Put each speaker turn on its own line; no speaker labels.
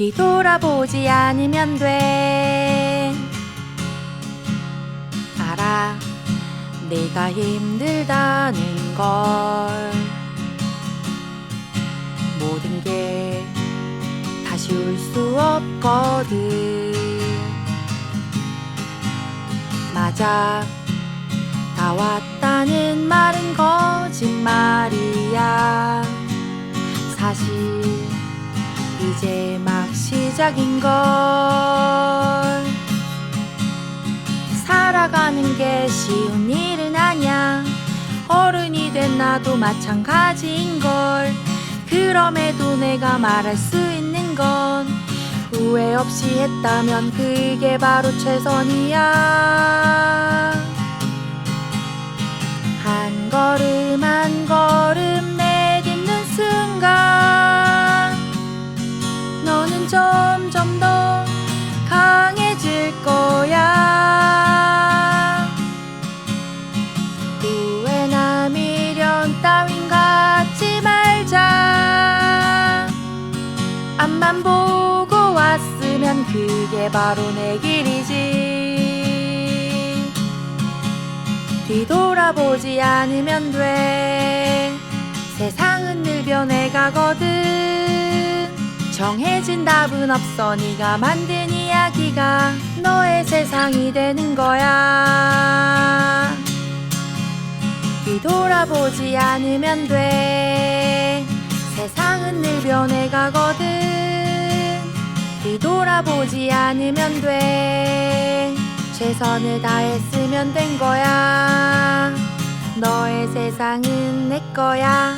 뒤돌아보지 않으면 돼. 알아, 내가 힘들다는 걸. 모든 게 다시 올 수 없거든. 맞아, 다 왔다는 말은 거짓말이야. 사실 이제 막 시작인 걸. 살아가는 게 쉬운 일은 아니야. 어른이 된 나도 마찬가지인 걸. 그럼에도 내가 말할 수 있는 건 후회 없이 했다면 그게 바로 최선이야. 그게 바로 내 길이지. 뒤돌아보지 않으면 돼. 세상은 늘 변해가거든. 정해진 답은 없어 네가 만든 이야기가 너의 세상이 되는 거야. 뒤돌아보지 않으면 돼. 세상은 늘 변해가거든. 뒤돌아보지 않으면 돼. 최선을 다했으면 된 거야. 너의 세상은 내 거야.